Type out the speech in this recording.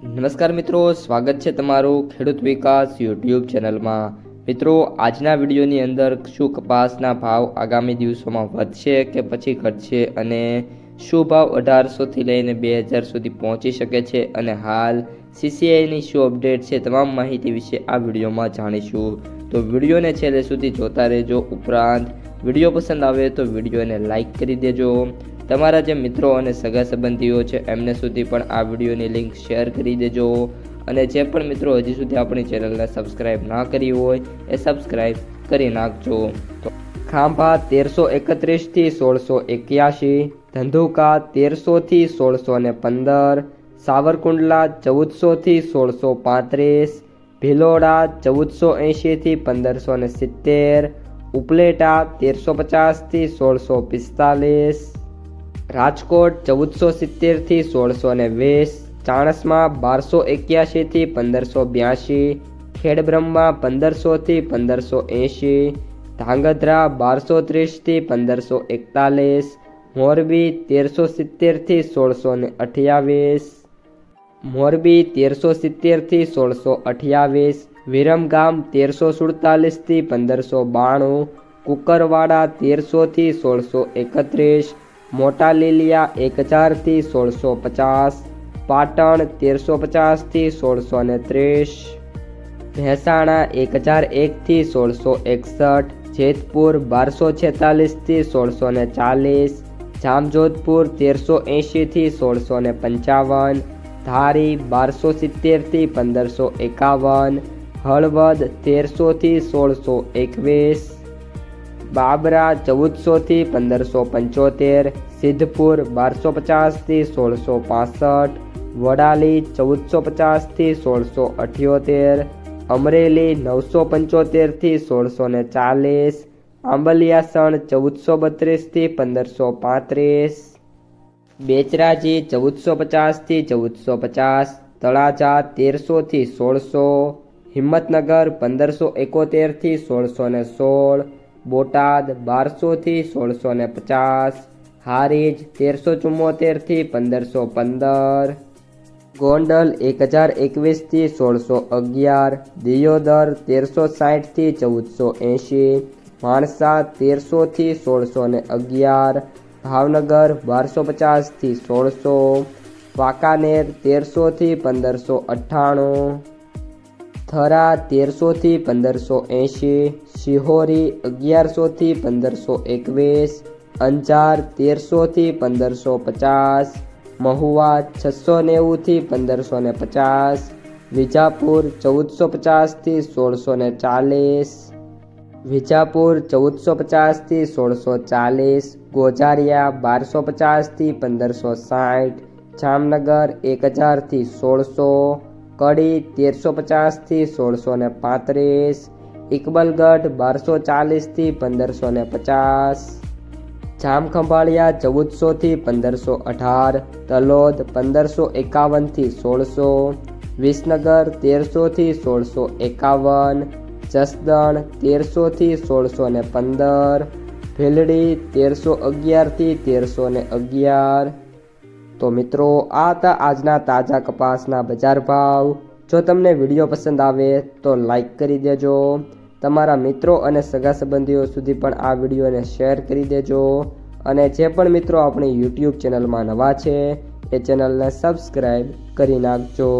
નમસ્કાર મિત્રો, સ્વાગત છે તમારું ખેડૂત વિકાસ યુટ્યુબ ચેનલમાં. મિત્રો, આજના વિડીયોની અંદર શું કપાસના ભાવ આગામી દિવસોમાં વધશે કે પછી ઘટશે અને શું ભાવ અઢારસોથી લઈને બે હજાર સુધી પહોંચી શકે છે અને હાલ સીસીઆઈની શું અપડેટ છે તમામ માહિતી વિશે આ વિડીયોમાં જાણીશું. તો વિડીયોને છેલ્લે સુધી જોતા રહેજો. ઉપરાંત વીડિયો પસંદ આવે તો વિડીયોને લાઇક કરી દેજો. તમારા જે મિત્રો અને સગા સંબંધીઓ છે, એમને સુધી પણ આ વિડીયોની લિંક શેર કરી દેજો. અને જે પણ મિત્રો હજી સુધી આપણી ચેનલને સબસ્ક્રાઇબ ના કરી હોય, એ સબસ્ક્રાઇબ કરી નાખજો. તો ખાંભા તેરસો એકત્રીસથી સોળસો એક્યાસી ધંધુકા તેરસોથી સોળસો ને પંદર, સાવરકુંડલા ચૌદસોથી સોળસો પાંત્રીસ, ભિલોડા ચૌદસો એંશીથી પંદરસો ને સિત્તેર, ઉપલેટા તેરસો પચાસથી સોળસો પિસ્તાલીસ રાજકોટ ચૌદસો સિત્તેરથી સોળસો ને વીસ, ચાણસમાં બારસો એક્યાસીથી પંદરસો બ્યાસી ખેડબ્રહ્મા પંદરસોથી પંદરસો એંશી, ધાંગધ્રા બારસો ત્રીસથી પંદરસો એકતાલીસ, મોરબી તેરસો સિત્તેરથી સોળસો ને અઠ્યાવીસ, મોરબી તેરસો સિત્તેરથી સોળસો અઠ્યાવીસ, વિરમગામ તેરસો સુડતાલીસથી પંદરસો બાણું, કુકરવાડા તેરસોથી સોળસો એકત્રીસ મોટા લીલિયા એક હજારથી સોળસો પચાસ, પાટણ તેરસો પચાસથી સોળસો ને ત્રીસ મહેસાણા એક હજાર એકથી સોળસો એકસઠ, જેતપુર બારસો છેતાલીસથી સોળસો ને ચાલીસ, જામજોધપુર તેરસો એંશીથી સોળસો ને પંચાવન, ધારી બારસો સિત્તેરથી પંદરસો એકાવન, હળવદ તેરસોથી સોળસો એકવીસ બાબરા ચૌદસોથી પંદરસો પંચોતેર, સિદ્ધપુર બારસો પચાસથી સોળસો પાસઠ, વડાલી ચૌદસો પચાસથી સોળસો અઠ્યોતેર, અમરેલી નવસો પંચોતેરથી સોળસો ને ચાલીસ, આંબલિયાસણ ચૌદસો બત્રીસથી પંદરસો પાંત્રીસ, બેચરાજી ચૌદસો પચાસથી ચૌદસો પચાસ, તળાજા તેરસોથી સોળસો, હિંમતનગર પંદરસો એકોતેરથી સોળસો ને સોળ બોટાદ બારસોથી સોળસો ને પચાસ, હારીજ તેરસો ચુમ્મોતેરથી પંદરસો પંદર, ગોંડલ એક હજાર એકવીસથી સોળસો અગિયાર, દિયોદર તેરસો સાઠથી ચૌદસો એંશી, માણસા તેરસોથી સોળસો ને અગિયાર, ભાવનગર બારસો પચાસથી સોળસો, વાંકાનેર તેરસોથી પંદરસો અઠ્ઠાણું, થરા તેરસોથી પંદરસો એંશી શિહોરી અગિયારસોથી પંદરસો એકવીસ, અંજાર તેરસોથી પંદરસો પચાસ, મહુવા છસો નેવુંથી પંદરસો ને પચાસ, વિજાપુર ચૌદસો પચાસથી સોળસો ને ચાલીસ, વિજાપુર ચૌદસો પચાસથી સોળસો ચાલીસ, ગોજારિયા બારસો પચાસથી પંદરસો સાઠ, જામનગર એક હજારથી સોળસો, કડી તેરસો પચાસથી સોળસો ને પાંત્રીસ ઇકબલગઢ બારસો ચાલીસથી પંદરસો ને પચાસ. જામખંભાળિયા ચૌદસોથી પંદરસો અઢાર. તલોદ પંદરસો એકાવનથી સોળસો. વિસનગર તેરસોથી સોળસો એકાવન. જસદણ તેરસોથી સોળસો ને પંદર. ભીલડી તેરસો અગિયારથી તેરસો ને અગિયાર. તો મિત્રો, આ હતા આજના તાજા કપાસના બજાર ભાવ. જો તમને વીડિયો પસંદ આવે તો લાઈક કરી દેજો. તમારા મિત્રો અને સગા સંબંધીઓ સુધી પણ આ વિડીયોને શેર કરી દેજો. અને જે પણ મિત્રો આપણી યુટ્યુબ ચેનલમાં નવા છે, એ ચેનલને સબસ્ક્રાઈબ કરી નાખજો.